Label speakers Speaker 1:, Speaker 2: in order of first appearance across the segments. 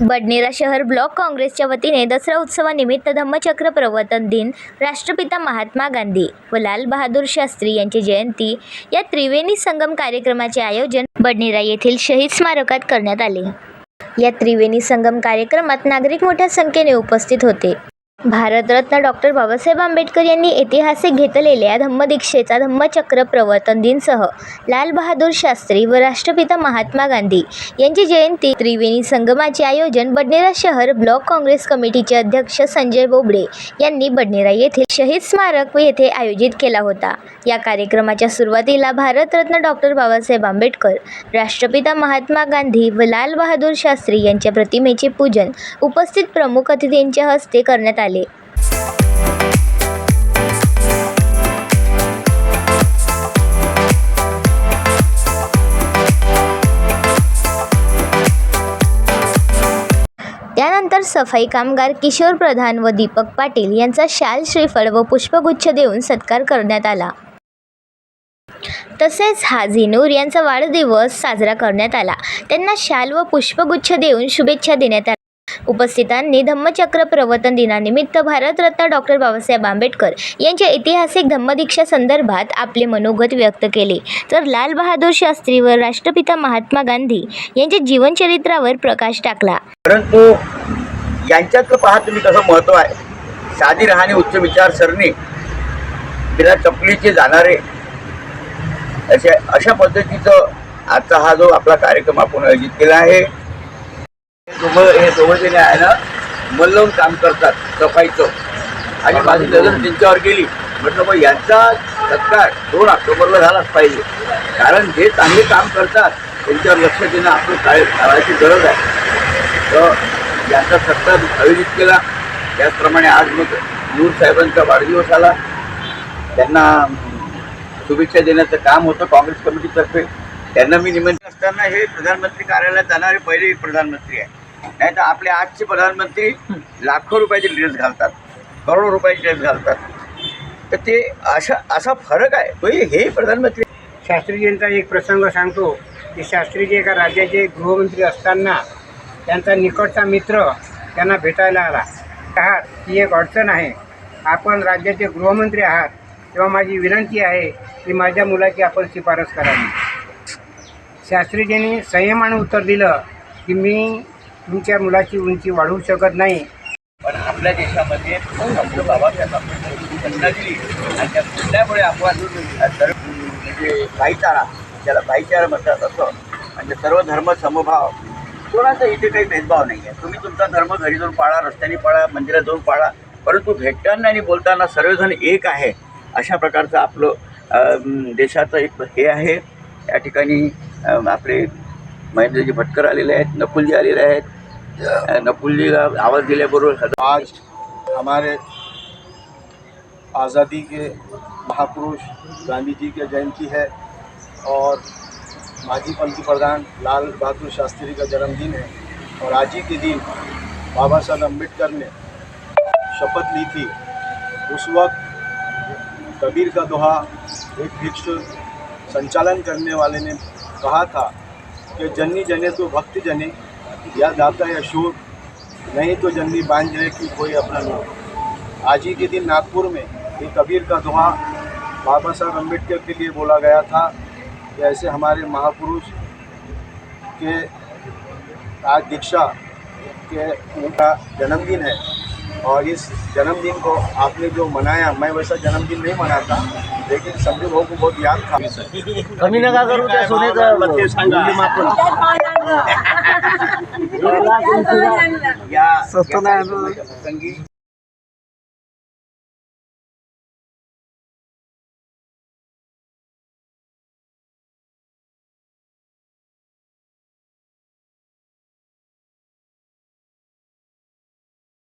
Speaker 1: बडनेरा शहर ब्लॉक काँग्रेसच्या वतीने दसरा उत्सवानिमित्त धम्मचक्र प्रवर्तन दिन राष्ट्रपिता महात्मा गांधी व लाल बहादूर शास्त्री यांची जयंती या त्रिवेणी संगम कार्यक्रमाचे आयोजन बडनेरा येथील शहीद स्मारकात करण्यात आले. या त्रिवेणी संगम कार्यक्रमात नागरिक मोठ्या संख्येने उपस्थित होते. भारतरत्न डॉक्टर बाबासाहेब आंबेडकर यांनी ऐतिहासिक घेतलेल्या धम्मदीक्षेचा धम्मचक्र प्रवर्तन दिनसह लाल बहादूर शास्त्री व राष्ट्रपिता महात्मा गांधी यांची जयंती त्रिवेणी संगमाचे आयोजन बडनेरा शहर ब्लॉक काँग्रेस कमिटीचे अध्यक्ष संजय बोबडे यांनी बडनेरा येथील शहीद स्मारक येथे आयोजित केला होता. या कार्यक्रमाच्या सुरुवातीला भारतरत्न डॉक्टर बाबासाहेब आंबेडकर राष्ट्रपिता महात्मा गांधी व लाल बहादूर शास्त्री यांच्या प्रतिमेचे पूजन उपस्थित प्रमुख अतिथींच्या हस्ते करण्यात आले. त्यानंतर सफाई कामगार किशोर प्रधान व दीपक पाटील यांचा शाल श्रीफळ व पुष्पगुच्छ देऊन सत्कार करण्यात आला. तसेच हाजी नूर यांचा वाढदिवस साजरा करण्यात आला. त्यांना शाल व पुष्पगुच्छ देऊन शुभेच्छा देण्यात आल्या. उपस्थितांनी धम्मचक्र प्रवर्तन दिनानिमित्त भारतरत्न डॉक्टर बाबासाहेब आंबेडकर यांच्या ऐतिहासिक धम्मदीक्षा संदर्भात आपले मनोगत व्यक्त केले. तर लाल बहादूर शास्त्री व राष्ट्रपिता महात्मा गांधी यांच्या जीवनचरित्रावर प्रकाश टाकला.
Speaker 2: परंतु यांच्यातलं पहा तुम्ही कसं महत्त्व आहे? साधी राहणे उच्च विचारसरणी बिना चपलीचे जाणारे अशा अशा पद्धतीचं आजचा हा जो आपला कार्यक्रम आपण आयोजित केला आहे दोघं हे दोघं आहे ना मन लावून काम करतात सफाईचं. आणि माझी नजर त्यांच्यावर गेली म्हटलं मग यांचा सत्कार दोन ऑक्टोबरला झालाच पाहिजे. कारण जे चांगले काम करतात त्यांच्यावर लक्ष देणं आपलं काय करायची गरज आहे. तर यांचा सत्कार आयोजित केला. त्याचप्रमाणे आज मग नूर साहेबांचा वाढदिवस आला. त्यांना शुभेच्छा देण्याचं काम होतं काँग्रेस कमिटीतर्फे. त्यांना मी निमंत्रण असताना हे प्रधानमंत्री कार्यालयात जाणारे पहिले प्रधानमंत्री आहे नाही तर आपले आजचे प्रधानमंत्री लाखो रुपयाचे ड्रेस घालतात करोडो रुपयाचे ड्रेस घालतात. तर ते अशा असा फरक आहे. म्हणजे हे प्रधानमंत्री
Speaker 3: शास्त्रीजींचा एक प्रसंग सांगतो की शास्त्रीजी एका राज्याचे गृहमंत्री असताना त्यांचा निकटचा मित्र त्यांना भेटायला आला. आहात ही एक अडचण आहे. आपण राज्याचे गृहमंत्री आहात. तेव्हा माझी विनंती आहे की माझ्या मुलाची आपण शिफारस करावी. शास्त्रीजींनी संयमाने उत्तर दिलं की मी तुमच्या मुलाची उंची वाढवू शकत नाही.
Speaker 2: पण आपल्या देशामध्ये आपलं बाबासाहेब आंबेडकरांची दिली आणि त्या घटल्यामुळे आपण म्हणजे भाईचारा ज्याला भाईचारा म्हणतात असं म्हणजे सर्व धर्म समभाव. कोणाचा इथे काही भेदभाव नाही आहे तुम्ही तुमचा धर्म घरी जाऊन पाळा रस्त्याने पाळा मंदिरात जाऊन पाळा. परंतु भेटताना आणि बोलताना सर्वजण एक आहे अशा प्रकारचं आपलं देशाचं एक हे आहे. या ठिकाणी आपले महेंद्रजी भटकर आलेले आहेत नकुलजी आलेले आहेत. नकुलजीला आवाज़ दिल्याबरोबर
Speaker 4: आज हमारे आज़ादी के महापुरुष गांधी जी की जयंती है और माजी पंतप्रधान लाल बहादुर शास्त्री का जन्मदिन है और आज ही के दिन बाबा साहब अंबेडकर ने शपथ ली थी। उस वक्त कबीर का दोहा एक भिक्ष संचालन करने वाले ने कहा था कि जन्नी जने तो भक्ति जने या दाता या शूर नहीं तो जन्नी बांझ कि कोई अपना नहीं आज ही के दिन नागपुर में ये कबीर का दोहा बाबा साहब अंबेडकर के लिए बोला गया था कि ऐसे हमारे महापुरुष के आज दीक्षा के उनका जन्मदिन है। और इस जन्मदिन को आपने जो मनाया मैं वैसा जन्मदिन नहीं मनाता लेकिन संजू भाऊ को बहुत याद था।
Speaker 3: कमी नका करू त्या
Speaker 2: या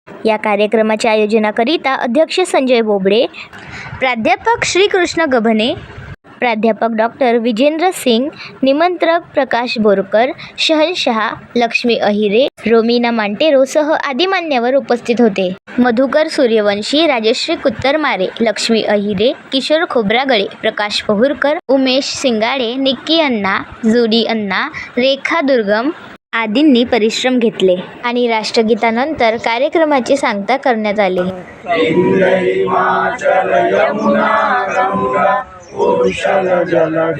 Speaker 2: या
Speaker 1: कार्यक्रमाच्या आयोजनाकरिता अध्यक्ष संजय बोबडे प्राध्यापक श्रीकृष्ण गभने प्राध्यापक डॉक्टर विजेंद्र सिंग निमंत्रक प्रकाश बोरकर शहनशहा लक्ष्मी अहिरे रोमिना मांटेरो सह आदी मान्यवर उपस्थित होते. मधुकर सूर्यवंशी राजश्री कुत्तरमारे लक्ष्मी अहिरे किशोर खोब्रागळे प्रकाश पहुरकर उमेश सिंगाडे निक्की अण्णा जुडी अण्णा रेखा दुर्गम आदींनी परिश्रम घेतले आणि राष्ट्रगीतानंतर कार्यक्रमाची सांगता करण्यात आली.
Speaker 5: हिमाचल यमुना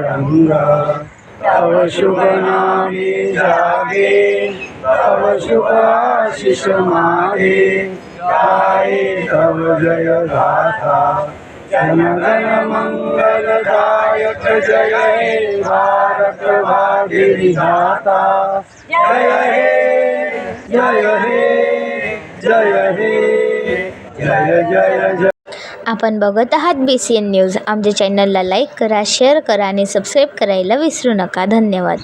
Speaker 5: गंगा तव शुभ नामे जागे तव शुभ आशीष मागे गाये तव जय गाथा जनगण मंगलदायक जय हे भारत भाग्य विधाता जय हे जय हे जय हे जय जय जय।
Speaker 1: आपण बघत आहात बी सी एन न्यूज आमच्या चॅनलला लाईक करा शेअर करा आणि सबस्क्राईब करायला विसरू नका. धन्यवाद.